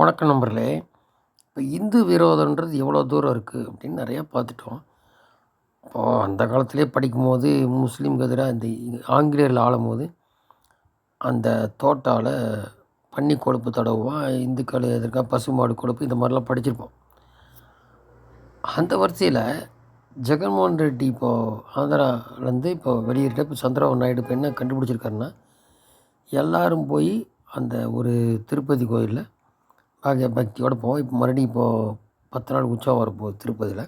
வணக்கம் நண்பர்களே. இப்போ இந்து விரோதன்றது எவ்வளோ தூரம் இருக்குது அப்படின்னு நிறையா பார்த்துட்டோம். இப்போது அந்த காலத்திலே படிக்கும்போது முஸ்லீம் எதிராக இந்த ஆங்கிலேயர்கள் ஆளும்போது அந்த தோட்டால் பன்னி கொழுப்பு தடவுவான் இந்துக்கள் எதிர்க்க பசுமாடு கொழுப்பு இந்த மாதிரிலாம் படிச்சிருப்போம். அந்த வரிசையில் ஜெகன்மோகன் ரெட்டி இப்போது ஆந்திராவிலேருந்து இப்போ வெளியிட்ட இப்போ சந்திரபாபு நாயுடு இப்போ என்ன கண்டுபிடிச்சிருக்காருன்னா எல்லோரும் போய் அந்த ஒரு திருப்பதி கோயிலில் பாக்கிய பக்தியோடு போவோம். இப்போ மறுபடியும் இப்போது பத்து நாள் உற்சவம் வரப்போகுது திருப்பதியில்.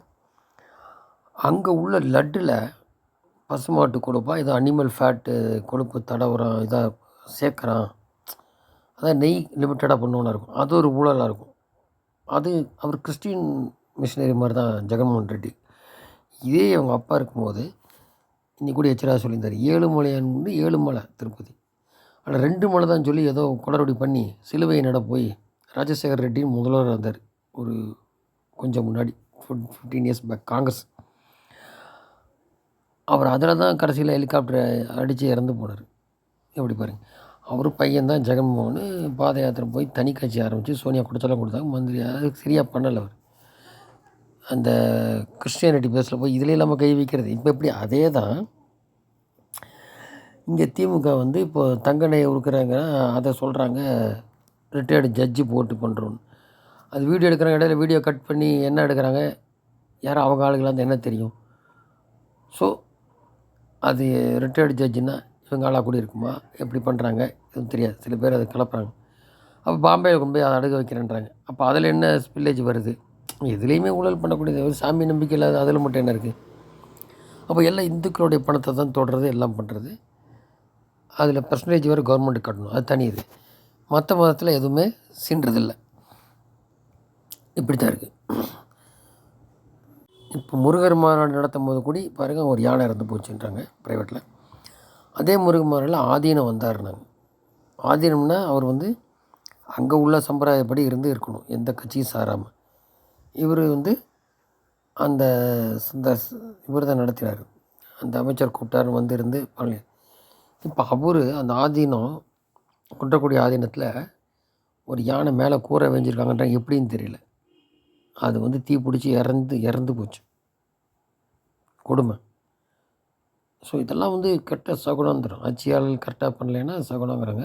அங்கே உள்ள லட்டில் பசுமாட்டு கொழுப்பா ஏதோ அனிமல் ஃபேட்டு கொழுப்பு தடவுறான் இதாக சேர்க்குறான். அதான் நெய் லிமிட்டடாக பண்ணுவோன்னு இருக்கும். அது ஒரு ஊழலாக இருக்கும். அது அவர் கிறிஸ்டின் மிஷினரி மாதிரி தான் ஜெகன்மோகன் ரெட்டி. இதே அவங்க அப்பா இருக்கும்போது இன்னைக்கு கூட எச்சரா சொல்லியிருந்தார் ஏழுமலையான் வந்து ஏழு மலை திருப்பதி. ஆனால் ரெண்டு மலை தான் சொல்லி ஏதோ குளறுபடி பண்ணி சிலுவை நட போய் ராஜசேகர் ரெட்டின்னு முதல்வர் வந்தார் ஒரு கொஞ்சம் முன்னாடி ஃபிஃப்டீன் இயர்ஸ் பேக் காங்கிரஸ். அவர் அதில் தான் கடைசியில் ஹெலிகாப்டரை அடித்து இறந்து போனார். எப்படி பாருங்க? அவர் பையன் தான் ஜெகன்மோகன் பாத யாத்திரை போய் தனி கட்சி ஆரம்பித்து சோனியா கொடுத்தாலும் கொடுத்தாங்க மந்திரி அது சரியாக பண்ணலை அவர். அந்த கிறிஸ்டியானிட்டி பேஸில் போய் இதில் நம்ம கை வைக்கிறது. இப்போ எப்படி? அதே தான் இங்கே திமுக வந்து இப்போ தங்கனை உருக்குறாங்கன்னா அதை சொல்கிறாங்க ரிட்டையர்டு ஜட்ஜி போட்டு பண்ணுறோன்னு அது வீடியோ எடுக்கிற இடையில வீடியோ கட் பண்ணி என்ன எடுக்கிறாங்க? யாரும் அவங்க ஆளுங்களாக இருந்தால் என்ன தெரியும்? ஸோ அது ரிட்டையர்டு ஜட்ஜுன்னா இவங்க ஆளாக கூட இருக்குமா? எப்படி பண்ணுறாங்க எதுவும் தெரியாது. சில பேர் அதை கலப்புறாங்க அப்போ பாம்பேயில் கொண்டு போய் அதை அடுக்க வைக்கிறேன்றாங்க. அப்போ அதில் என்ன ஸ்பில்லேஜ் வருது? எதுலேயுமே ஊழல் பண்ணக்கூடியது. சாமி நம்பிக்கை இல்லாத அதில் மட்டும் என்ன இருக்குது அப்போ எல்லாம் இந்துக்களுடைய பணத்தை தான் தொடுறது எல்லாம் பண்ணுறது அதில் பர்சன்டேஜ் வரை கவர்மெண்ட் கட்டணும். அது தனி இது. மற்ற மதத்தில் எதுவுமே சீன்றதில்லை இப்படி தான் இருக்குது இப்போ முருகர் மாநாடு நடத்தும் போது கூடி பாருங்கள் ஒரு யானை இறந்து போச்சுன்றாங்க ப்ரைவேட்டில் அதே முருகன் மாநாடில் ஆதீனம் வந்தாருனாங்க ஆதீனம்னா அவர் வந்து அங்கே உள்ள சம்பிரதாயப்படி இருந்து இருக்கணும் எந்த கட்சியும் சாராமல் இவர் வந்து அந்த இந்த இவர் தான் நடத்தினார் அந்த அமைச்சர் கூப்பிட்டாரு வந்து இருந்து பண்ணி இப்போ அவர் அந்த ஆதீனம் குன்றக்குடி ஆதீனத்தில் ஒரு யானை மேலே கூரை வெஞ்சிருக்காங்கன்றாங்க எப்படின்னு தெரியல. அது வந்து தீ பிடிச்சி இறந்து இறந்து போச்சு. கொடுமை. ஸோ இதெல்லாம் வந்து கரெக்டாக சகுனம் தரும். ஆட்சியாளர்கள் கரெக்டாக பண்ணலைன்னா சகுனங்கிறாங்க.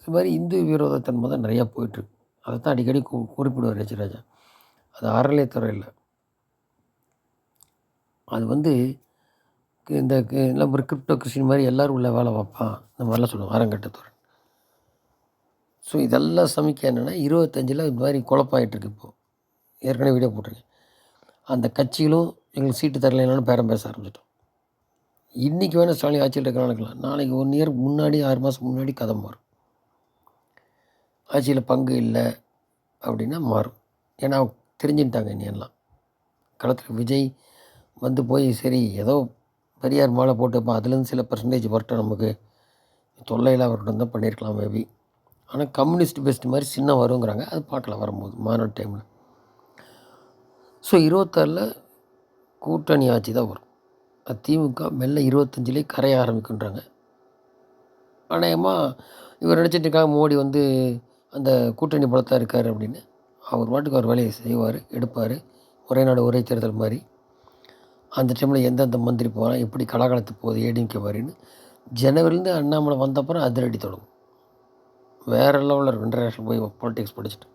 இது மாதிரி இந்து விரோதத்தன்மை தான் நிறையா போயிட்டுருக்கு. அதை தான் அடிக்கடி கு குறிப்பிடுவார் எச்ராஜா. அது அறநிலைத்துறையில் இல்லை அது வந்து இந்த எல்லாம் ஒரு கிரிப்டோ கிறிஸ்டின் மாதிரி எல்லோரும் உள்ள வேலை பார்ப்பான். இந்த மாதிரிலாம் சொல்லுவாங்க ஆரங்கட்டத்துறை ஸோ இதெல்லாம் சமைக்க என்னென்னா இருபத்தஞ்சில் இந்த மாதிரி குழப்பாயிட்டுருக்கு இப்போது ஏற்கனவே வீடியோ போட்டிருக்கேன். அந்த கட்சிகளும் எங்களுக்கு சீட்டு தரலைன்னு பேரம் பேச ஆரம்பிச்சிட்டோம். இன்றைக்கி வேணால் ஸ்டாலின் ஆட்சியில் இருக்கிறானுக்கலாம் நாளைக்கு ஒன் இயர் முன்னாடி ஆறு மாதம் முன்னாடி கதை மாறும். ஆட்சியில் பங்கு இல்லை அப்படின்னா மாறும். ஏன்னா தெரிஞ்சுட்டாங்க இனி எல்லாம். களத்தில் விஜய் வந்து போய் சரி ஏதோ பெரியார் மாலை போட்டுப்போம் அதுலேருந்து சில பர்சன்டேஜ் வரட்டும் நமக்கு தொல்லையில் வரட்டும் தான் பண்ணியிருக்கலாம் மேபி ஆனால் கம்யூனிஸ்ட் பெஸ்ட் மாதிரி சின்ன வருங்கிறாங்க. அது பார்க்கலாம் வரும்போது மாநாடு டைமில் ஸோ இருபத்தாறில் கூட்டணி ஆட்சி தான் வரும். அது திமுக மெல்ல இருபத்தஞ்சிலே கரைய ஆரம்பிக்கின்றாங்க. அநேகமாக இவர் நினச்சிட்டு இருக்காங்க மோடி வந்து அந்த கூட்டணி பலத்தாக இருக்கார் அப்படின்னு. அவர் பாட்டுக்கு அவர் வேலையை செய்வார் எடுப்பார். ஒரே நாடு ஒரே தேர்தல் மாதிரி. அந்த டைமில் எந்தெந்த மந்திரி போனால் எப்படி கலாகலத்து போகுது ஏடிஎம்கே மாதிரின்னு ஜனவரிலேருந்து அண்ணாமலை வந்தப்புறம் அதிரடி தொடங்கும். வேறு லெவலில் இருக்கும் இன்டர்நேஷ்னல் போய் பாலிட்டிக்ஸ் படிச்சுட்டு.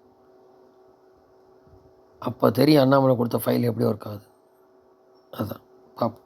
அப்போ தெரியும் அண்ணாமலை கொடுத்த ஃபைல் எப்படி ஒர்க் ஆகுது. அதுதான் பார்ப்போம்